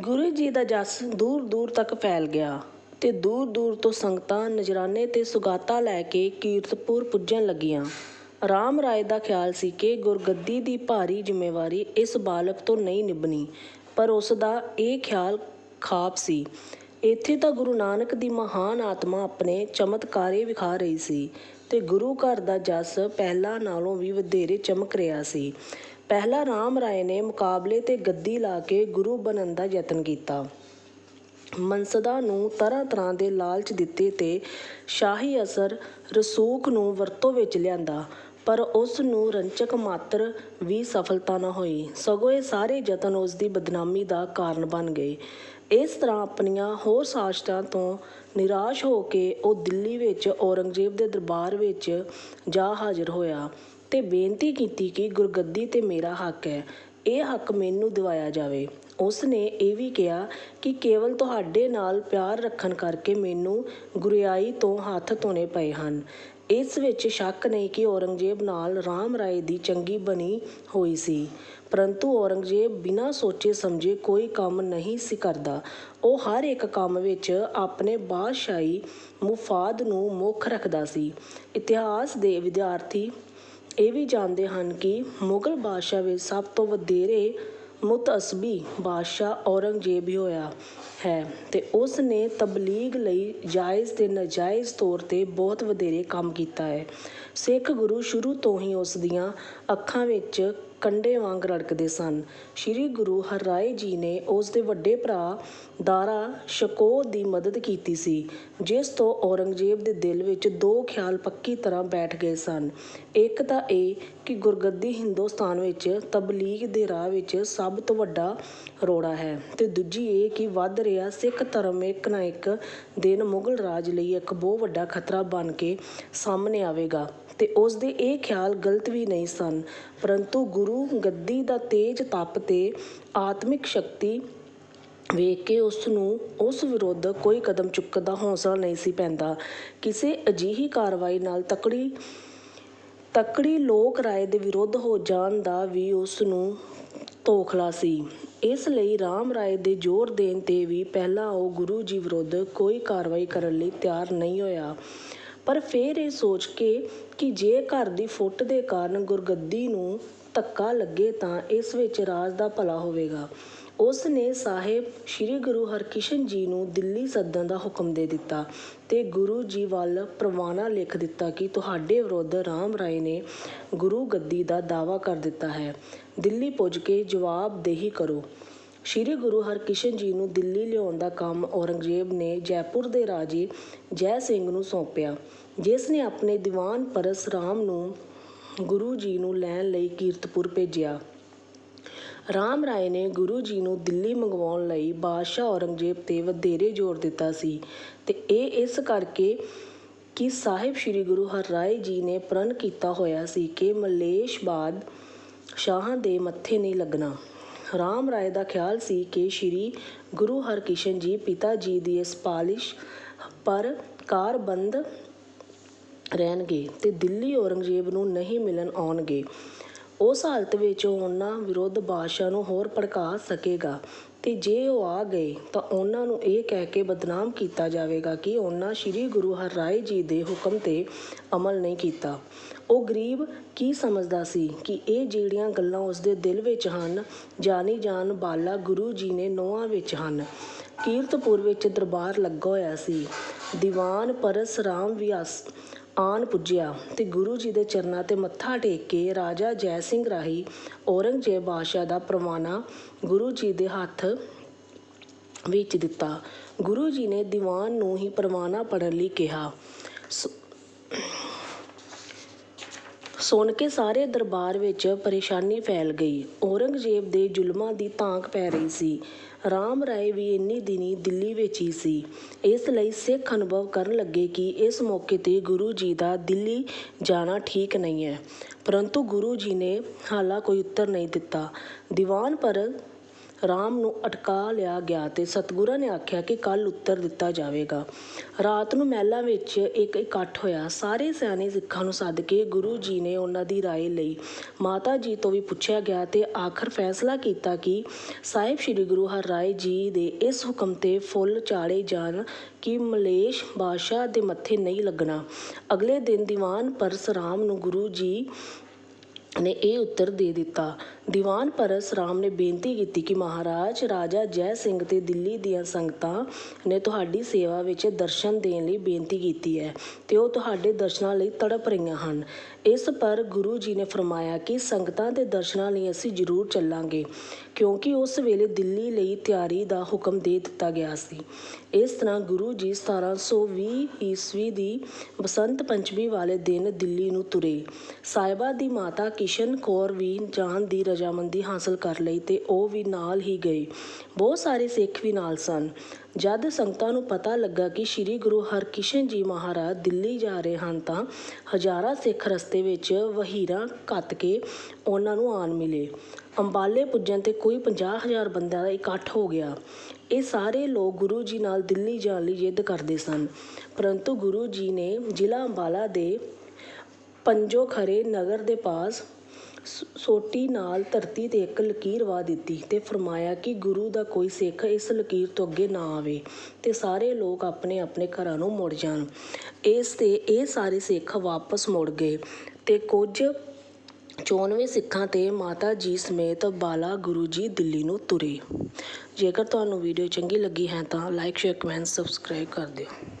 ਗੁਰੂ ਜੀ ਦਾ ਜਸ ਦੂਰ ਦੂਰ ਤੱਕ ਫੈਲ ਗਿਆ ਤੇ ਦੂਰ ਦੂਰ ਤੋਂ ਸੰਗਤਾਂ, ਨਜਰਾਨੇ ਤੇ ਸੁਗਾਤਾਂ ਲੈ ਕੇ ਕੀਰਤਪੁਰ ਪੁੱਜਣ ਲੱਗੀਆਂ। ਰਾਮ ਰਾਏ ਦਾ ਖਿਆਲ ਸੀ ਕਿ ਗੁਰਗੱਦੀ ਦੀ ਭਾਰੀ ਜ਼ਿੰਮੇਵਾਰੀ ਇਸ ਬਾਲਕ ਤੋਂ ਨਹੀਂ ਨਿਭਣੀ, ਪਰ ਉਸ ਦਾ ਇਹ ਖਿਆਲ ਖਾਪ ਸੀ। ਇੱਥੇ ਤਾਂ ਗੁਰੂ ਨਾਨਕ ਦੀ ਮਹਾਨ ਆਤਮਾ ਆਪਣੇ ਚਮਤਕਾਰੇ ਵਿਖਾ ਰਹੀ ਸੀ ਤੇ ਗੁਰੂ ਘਰ ਦਾ ਜਸ ਪਹਿਲਾਂ ਨਾਲੋਂ ਵੀ ਵਧੇਰੇ ਚਮਕ ਰਿਹਾ ਸੀ। ਪਹਿਲਾਂ ਰਾਮ ਰਾਏ ਨੇ ਮੁਕਾਬਲੇ ਤੇ ਗੱਦੀ ਲਾ ਕੇ ਗੁਰੂ ਬਣਨ ਦਾ ਯਤਨ ਕੀਤਾ। ਮਨਸਦਾ ਨੂੰ ਤਰ੍ਹਾਂ ਤਰ੍ਹਾਂ ਦੇ ਲਾਲਚ ਦਿੱਤੇ ਤੇ ਸ਼ਾਹੀ ਅਸਰ ਰਸੂਖ ਨੂੰ ਵਰਤੋਂ ਵਿੱਚ ਲਿਆਂਦਾ, ਪਰ ਉਸ ਨੂੰ ਰੰਚਕ ਮਾਤਰ ਵੀ ਸਫਲਤਾ ਨਾ ਹੋਈ। ਸਗੋਂ ਇਹ ਸਾਰੇ ਯਤਨ ਉਸ ਦੀ ਬਦਨਾਮੀ ਦਾ ਕਾਰਨ ਬਣ ਗਏ। ਇਸ ਤਰ੍ਹਾਂ ਆਪਣੀਆਂ ਹੋਰ ਸਾਜ਼ਸ਼ਾਂ ਤੋਂ ਨਿਰਾਸ਼ ਹੋ ਕੇ ਉਹ ਦਿੱਲੀ ਵਿੱਚ ਔਰੰਗਜ਼ੇਬ ਦੇ ਦਰਬਾਰ ਵਿੱਚ ਜਾ ਹਾਜ਼ਰ ਹੋਇਆ। ਅਤੇ ਬੇਨਤੀ ਕੀਤੀ ਕਿ ਗੁਰਗੱਦੀ ਤੇ ਮੇਰਾ ਹੱਕ ਹੈ। ਇਹ ਹੱਕ ਮੈਨੂੰ ਦਿਵਾਇਆ ਜਾਵੇ। ਉਸ ਨੇ ਇਹ ਵੀ ਕਿਹਾ ਕਿ ਕੇਵਲ ਤੁਹਾਡੇ ਨਾਲ ਪਿਆਰ ਰੱਖਣ ਕਰਕੇ ਮੈਨੂੰ ਗੁਰਿਆਈ ਤੋਂ ਹੱਥ ਧੋਣੇ ਪਏ ਹਨ। ਇਸ ਵਿੱਚ ਸ਼ੱਕ ਨਹੀਂ ਕਿ ਔਰੰਗਜ਼ੇਬ ਨਾਲ ਰਾਮ ਰਾਏ ਦੀ ਚੰਗੀ ਬਣੀ ਹੋਈ ਸੀ। ਪਰੰਤੂ ਔਰੰਗਜ਼ੇਬ ਬਿਨਾਂ ਸੋਚੇ ਸਮਝੇ ਕੋਈ ਕੰਮ ਨਹੀਂ ਸੀ ਕਰਦਾ। ਉਹ ਹਰ ਇੱਕ ਕੰਮ ਵਿੱਚ ਆਪਣੇ ਬਾਦਸ਼ਾਹੀ ਮੁਫਾਦ ਨੂੰ ਮੁੱਖ ਰੱਖਦਾ ਸੀ। ਇਤਿਹਾਸ ਦੇ ਵਿਦਿਆਰਥੀ ਇਹ ਵੀ ਜਾਣਦੇ ਹਨ ਕਿ ਮੁਗਲ ਬਾਦਸ਼ਾਹ ਵਿੱਚ ਸਭ ਤੋਂ ਵਧੇਰੇ ਮੁਤਅਸਬੀ ਬਾਦਸ਼ਾਹ ਔਰੰਗਜ਼ੇਬ ਹੀ ਹੋਇਆ ਹੈ ਅਤੇ ਉਸ ਨੇ ਤਬਲੀਗ ਲਈ ਜਾਇਜ਼ ਅਤੇ ਨਾਜਾਇਜ਼ ਤੌਰ ਤੇ ਬਹੁਤ ਵਧੇਰੇ ਕੰਮ ਕੀਤਾ ਹੈ। ਸਿੱਖ ਗੁਰੂ ਸ਼ੁਰੂ ਤੋਂ ਹੀ ਉਸ ਦੀਆਂ ਅੱਖਾਂ ਵਿੱਚ ਕੰਡੇ ਵਾਂਗ ਰੜਕਦੇ ਸਨ। ਸ੍ਰੀ ਗੁਰੂ ਹਰਰਾਏ ਜੀ ਨੇ ਉਸ ਦੇ ਵੱਡੇ ਭਰਾ ਦਾਰਾ ਸ਼ਕੋ ਦੀ ਮਦਦ ਕੀਤੀ ਸੀ, ਜਿਸ ਤੋਂ ਔਰੰਗਜ਼ੇਬ ਦੇ ਦਿਲ ਵਿੱਚ ਦੋ ਖਿਆਲ ਪੱਕੀ ਤਰ੍ਹਾਂ ਬੈਠ ਗਏ ਸਨ। ਇੱਕ ਤਾਂ ਇਹ ਕਿ ਗੁਰਗੱਦੀ ਹਿੰਦੁਸਤਾਨ ਵਿੱਚ ਤਬਲੀਗ ਦੇ ਰਾਹ ਵਿੱਚ ਸਭ ਤੋਂ ਵੱਡਾ ਰੋੜਾ ਹੈ ਤੇ ਦੂਜੀ ਇਹ ਕਿ ਵੱਧ ਰਿਹਾ ਸਿੱਖ ਧਰਮ ਇੱਕ ਨਾ ਇੱਕ ਦਿਨ ਮੁਗਲ ਰਾਜ ਲਈ ਇੱਕ ਬਹੁਤ ਵੱਡਾ ਖਤਰਾ ਬਣ ਕੇ ਸਾਹਮਣੇ ਆਵੇਗਾ। ਤੇ ਉਸ ਦੇ ਇਹ ਖਿਆਲ ਗਲਤ ਵੀ ਨਹੀਂ ਸਨ, ਪਰੰਤੂ ਗੁਰੂ ਗੱਦੀ ਦਾ ਤੇਜ ਤਪ ਤੇ ਆਤਮਿਕ ਸ਼ਕਤੀ ਵੇਖ ਕੇ ਉਸ ਨੂੰ, ਉਸ ਵਿਰੁੱਧ ਕੋਈ ਕਦਮ ਚੁੱਕਣ ਦਾ ਹੌਸਲਾ ਨਹੀਂ ਸੀ ਪੈਂਦਾ। ਕਿਸੇ ਅਜਿਹੀ ਕਾਰਵਾਈ ਨਾਲ ਤਕੜੀ ਤਕੜੀ ਲੋਕ ਰਾਏ ਦੇ ਵਿਰੁੱਧ ਹੋ ਜਾਣ ਦਾ ਵੀ ਉਸ ਨੂੰ ਤੋਖਲਾ ਸੀ। ਇਸ ਲਈ ਰਾਮ ਰਾਏ ਦੇ ਜ਼ੋਰ ਦੇਣ ਤੇ ਵੀ ਪਹਿਲਾਂ ਉਹ ਗੁਰੂ ਜੀ ਵਿਰੁੱਧ ਕੋਈ ਕਾਰਵਾਈ ਕਰਨ ਲਈ ਤਿਆਰ ਨਹੀਂ ਹੋਇਆ। ਪਰ ਫਿਰ ਇਹ ਸੋਚ ਕੇ ਕਿ ਜੇ ਘਰ ਦੀ ਫੁੱਟ ਦੇ ਕਾਰਨ ਗੁਰਗੱਦੀ ਨੂੰ ਧੱਕਾ ਲੱਗੇ ਤਾਂ ਇਸ ਵਿੱਚ ਰਾਜ ਦਾ ਭਲਾ ਹੋਵੇਗਾ। ਉਸ ਨੇ ਸਾਹਿਬ ਸ੍ਰੀ ਗੁਰੂ ਹਰਕ੍ਰਿਸ਼ਨ ਜੀ ਨੂੰ ਦਿੱਲੀ ਸੱਦਣ ਦਾ ਹੁਕਮ ਦੇ ਦਿੱਤਾ ਤੇ ਗੁਰੂ ਜੀ ਵੱਲ ਪ੍ਰਵਾਨਾ ਲਿਖ ਦਿੱਤਾ ਕਿ ਤੁਹਾਡੇ ਵਿਰੁੱਧ ਰਾਮ ਰਾਏ ਨੇ ਗੁਰੂ ਗੱਦੀ ਦਾ ਦਾਵਾ ਕਰ ਦਿੱਤਾ ਹੈ। ਦਿੱਲੀ ਪੁੱਜ ਕੇ ਜਵਾਬਦੇਹੀ ਕਰੋ। ਸ੍ਰੀ ਗੁਰੂ ਹਰਕ੍ਰਿਸ਼ਨ ਜੀ ਨੂੰ ਦਿੱਲੀ ਲਿਆਉਣ ਦਾ ਕੰਮ ਔਰੰਗਜ਼ੇਬ ਨੇ ਜੈਪੁਰ ਦੇ ਰਾਜੇ ਜੈ ਸਿੰਘ ਨੂੰ ਸੌਂਪਿਆ, ਜਿਸ ਨੇ ਆਪਣੇ ਦੀਵਾਨ ਪਰਸ ਰਾਮ ਨੂੰ, ਗੁਰੂ ਜੀ ਨੂੰ ਲੈਣ ਲਈ ਕੀਰਤਪੁਰ ਭੇਜਿਆ। ਰਾਮ ਰਾਏ ਨੇ ਗੁਰੂ ਜੀ ਨੂੰ ਦਿੱਲੀ ਮੰਗਵਾਉਣ ਲਈ ਬਾਦਸ਼ਾਹ ਔਰੰਗਜ਼ੇਬ ਤੇ ਵਧੇਰੇ ਜ਼ੋਰ ਦਿੱਤਾ ਸੀ ਤੇ ਇਹ ਇਸ ਕਰਕੇ ਕਿ ਸਾਹਿਬ ਸ੍ਰੀ ਗੁਰੂ ਹਰਰਾਏ ਜੀ ਨੇ ਪ੍ਰਣ ਕੀਤਾ ਹੋਇਆ ਸੀ ਕਿ ਮਲੇਸ਼ ਬਾਦ ਸ਼ਾਹਾਂ ਦੇ ਮੱਥੇ ਨਹੀਂ ਲੱਗਣਾ। ਰਾਮ ਰਾਏ ਦਾ ਖਿਆਲ ਸੀ ਕਿ ਸ੍ਰੀ ਗੁਰੂ ਹਰਕ੍ਰਿਸ਼ਨ ਜੀ ਪਿਤਾ ਜੀ ਦੀ ਇਸ ਪਾਲਿਸ਼ ਪਰ ਕਾਰਬੰਦ ਰਹਿਣਗੇ ਤੇ ਦਿੱਲੀ ਔਰੰਗਜ਼ੇਬ ਨੂੰ ਨਹੀਂ ਮਿਲਣ ਆਉਣਗੇ। ਉਸ ਹਾਲਤ ਵਿੱਚ ਉਹਨਾਂ ਵਿਰੁੱਧ ਬਾਦਸ਼ਾਹ ਨੂੰ ਹੋਰ ਭੜਕਾ ਸਕੇਗਾ। ਅਤੇ ਜੇ ਉਹ ਆ ਗਏ ਤਾਂ ਉਹਨਾਂ ਨੂੰ ਇਹ ਕਹਿ ਕੇ ਬਦਨਾਮ ਕੀਤਾ ਜਾਵੇਗਾ ਕਿ ਉਹਨਾਂ ਸ੍ਰੀ ਗੁਰੂ ਹਰਰਾਏ ਜੀ ਦੇ ਹੁਕਮ ਤੇ ਅਮਲ ਨਹੀਂ ਕੀਤਾ। ਉਹ ਗਰੀਬ ਕੀ ਸਮਝਦਾ ਸੀ ਕਿ ਇਹ ਜਿਹੜੀਆਂ ਗੱਲਾਂ ਉਸਦੇ ਦਿਲ ਵਿੱਚ ਹਨ, ਜਾਣੀ ਜਾਨ ਬਾਲਾ ਗੁਰੂ ਜੀ ਨੇ ਨੋਹਾਂ ਵਿੱਚ ਹਨ। ਕੀਰਤਪੁਰ ਵਿੱਚ ਦਰਬਾਰ ਲੱਗਾ ਹੋਇਆ ਸੀ। ਦੀਵਾਨ ਪਰਸ ਰਾਮ ਵਿਆਸ ਆਨ ਪੁੱਜਿਆ ਤੇ ਗੁਰੂ ਜੀ ਦੇ ਚਰਨਾਂ ਤੇ ਮੱਥਾ ਟੇਕ ਕੇ ਰਾਜਾ ਜੈ ਸਿੰਘ ਰਾਹੀ ਔਰੰਗਜ਼ੇਬ ਬਾਦਸ਼ਾਹ ਦਾ ਪ੍ਰਵਾਨਾ ਗੁਰੂ ਜੀ ਦੇ ਹੱਥ ਵਿੱਚ ਦਿੱਤਾ। ਗੁਰੂ ਜੀ ਨੇ ਦੀਵਾਨ ਨੂੰ ਹੀ ਪ੍ਰਵਾਨਾ ਪੜਨ ਲਈ ਕਿਹਾ। ਸੁਣ ਕੇ ਸਾਰੇ ਦਰਬਾਰ ਵਿੱਚ ਪਰੇਸ਼ਾਨੀ ਫੈਲ ਗਈ। ਔਰੰਗਜ਼ੇਬ ਦੇ ਜ਼ੁਲਮਾਂ ਦੀ ਤਾਂਕ ਪੈ ਰਹੀ ਸੀ। ਰਾਮ ਰਾਏ ਵੀ ਇੰਨੀ ਦਿਨੀ ਦਿੱਲੀ ਵਿੱਚ ਹੀ ਸੀ। ਇਸ ਲਈ ਸਿੱਖ ਅਨੁਭਵ ਕਰਨ ਲੱਗੇ ਕਿ ਇਸ ਮੌਕੇ ਤੇ ਗੁਰੂ ਜੀ ਦਾ ਦਿੱਲੀ ਜਾਣਾ ਠੀਕ ਨਹੀਂ ਹੈ। ਪਰੰਤੂ ਗੁਰੂ ਜੀ ਨੇ ਹਾਲਾ ਕੋਈ ਉੱਤਰ ਨਹੀਂ ਦਿੱਤਾ। ਦੀਵਾਨ ਪਰ ਰਾਮ ਨੂੰ ਅਟਕਾ ਲਿਆ ਗਿਆ ਅਤੇ ਸਤਿਗੁਰਾਂ ਨੇ ਆਖਿਆ ਕਿ ਕੱਲ੍ਹ ਉੱਤਰ ਦਿੱਤਾ ਜਾਵੇਗਾ। ਰਾਤ ਨੂੰ ਮਹਿਲਾਂ ਵਿੱਚ ਇੱਕ ਇਕੱਠ ਹੋਇਆ। ਸਾਰੇ ਸਿਆਣੇ ਸਿੱਖਾਂ ਨੂੰ ਸੱਦ ਕੇ ਗੁਰੂ ਜੀ ਨੇ ਉਹਨਾਂ ਦੀ ਰਾਏ ਲਈ ਮਾਤਾ ਜੀ ਤੋਂ ਵੀ ਪੁੱਛਿਆ ਗਿਆ ਤੇ ਆਖਰ ਫੈਸਲਾ ਕੀਤਾ ਕਿ ਸਾਹਿਬ ਸ੍ਰੀ ਗੁਰੂ ਹਰਿਰਾਏ ਜੀ ਦੇ ਇਸ ਹੁਕਮ ਤੇ ਫੁੱਲ ਚਾੜੇ ਜਾਣ ਕਿ ਮਲੇਸ਼ ਬਾਦਸ਼ਾਹ ਦੇ ਮੱਥੇ ਨਹੀਂ ਲੱਗਣਾ। ਅਗਲੇ ਦਿਨ ਦੀਵਾਨ ਪਰਸਰਾਮ ਨੂੰ ਗੁਰੂ ਜੀ ਨੇ ਇਹ ਉੱਤਰ ਦੇ ਦਿੱਤਾ। ਦੀਵਾਨ ਪਰਸ ਰਾਮ ਨੇ ਬੇਨਤੀ ਕੀਤੀ ਕਿ ਮਹਾਰਾਜ, ਰਾਜਾ ਜੈ ਸਿੰਘ ਤੇ ਦਿੱਲੀ ਦੀਆਂ ਸੰਗਤਾਂ ਨੇ ਤੁਹਾਡੀ ਸੇਵਾ ਵਿੱਚ ਦਰਸ਼ਨ ਦੇਣ ਲਈ ਬੇਨਤੀ ਕੀਤੀ ਹੈ ਤੇ ਉਹ ਤੁਹਾਡੇ ਦਰਸ਼ਨਾਂ ਲਈ ਤੜਪ ਰਹੀਆਂ ਹਨ। ਇਸ ਪਰ ਗੁਰੂ ਜੀ ਨੇ ਫਰਮਾਇਆ ਕਿ ਸੰਗਤਾਂ ਦੇ ਦਰਸ਼ਨਾਂ ਲਈ ਅਸੀਂ ਜ਼ਰੂਰ ਚੱਲਾਂਗੇ, ਕਿਉਂਕਿ ਉਸ ਵੇਲੇ ਦਿੱਲੀ ਲਈ ਤਿਆਰੀ ਦਾ ਹੁਕਮ ਦੇ ਦਿੱਤਾ ਗਿਆ ਸੀ। ਇਸ ਤਰ੍ਹਾਂ ਗੁਰੂ ਜੀ 1720 ਈਸਵੀ ਦੀ ਬਸੰਤ ਪੰਚਮੀ ਵਾਲੇ ਦਿਨ ਦਿੱਲੀ ਨੂੰ ਤੁਰੇ। ਸਾਹਿਬਾ ਦੀ ਮਾਤਾ ਕਿਸ਼ਨ ਕੌਰ ਵੀ ਜਾਣ ਦੀ ਰਜਾਮੰਦੀ ਹਾਸਲ ਕਰ ਲਈ ਤੇ ਉਹ ਵੀ ਨਾਲ ਹੀ ਗਏ ਬਹੁਤ ਸਾਰੇ ਸਿੱਖ ਵੀ ਨਾਲ ਸਨ। ਜਦ ਸੰਗਤਾਂ ਨੂੰ ਪਤਾ ਲੱਗਾ ਕਿ ਸ੍ਰੀ ਗੁਰੂ ਹਰਕ੍ਰਿਸ਼ਨ ਜੀ ਮਹਾਰਾਜ ਦਿੱਲੀ ਜਾ ਰਹੇ ਹਨ ਤਾਂ ਹਜ਼ਾਰਾਂ ਸਿੱਖ ਰਸਤੇ ਵਿੱਚ ਵਹੀਰਾਂ ਕੱਤ ਕੇ ਉਹਨਾਂ ਨੂੰ ਆਣ ਮਿਲੇ। ਅੰਬਾਲੇ ਪੁੱਜਣ ਤੇ ਕੋਈ 50000 ਬੰਦਿਆਂ ਦਾ ਇਕੱਠ ਹੋ ਗਿਆ। ਇਹ ਸਾਰੇ ਲੋਕ ਗੁਰੂ ਜੀ ਨਾਲ ਦਿੱਲੀ ਜਾਣ ਲਈ ਜਿੱਦ ਕਰਦੇ ਸਨ। ਪਰੰਤੂ ਗੁਰੂ ਜੀ ਨੇ ਜ਼ਿਲ੍ਹਾ ਅੰਬਾਲਾ ਦੇ ਪੰਜੋ ਖਰੇ ਨਗਰ ਦੇ ਪਾਸ ਸ- ਸੋਟੀ ਨਾਲ ਧਰਤੀ ਤੇ ਇੱਕ ਲਕੀਰ ਵਾ ਦਿੱਤੀ ਤੇ ਫਰਮਾਇਆ ਕਿ ਗੁਰੂ ਦਾ ਕੋਈ ਸਿੱਖ ਇਸ ਲਕੀਰ ਤੋਂ ਅੱਗੇ ਨਾ ਆਵੇ ਤੇ ਸਾਰੇ ਲੋਕ ਆਪਣੇ ਆਪਣੇ ਘਰਾਂ ਨੂੰ ਮੁੜ ਜਾਣ। ਇਸ ਤੇ ਇਹ ਸਾਰੇ ਸਿੱਖ ਵਾਪਸ ਮੁੜ ਗਏ ਤੇ ਕੁਝ 94 ਸਿੱਖਾਂ ਤੇ ਮਾਤਾ ਜੀ ਸਮੇਤ ਬਾਲਾ ਗੁਰੂ ਜੀ ਦਿੱਲੀ ਨੂੰ ਤੁਰੇ। ਜੇਕਰ ਤੁਹਾਨੂੰ ਵੀਡੀਓ ਚੰਗੀ ਲੱਗੀ ਹੈ ਤਾਂ ਲਾਈਕ, ਸ਼ੇਅਰ, ਕਮੈਂਟ, ਸਬਸਕ੍ਰਾਈਬ ਕਰ ਦਿਓ।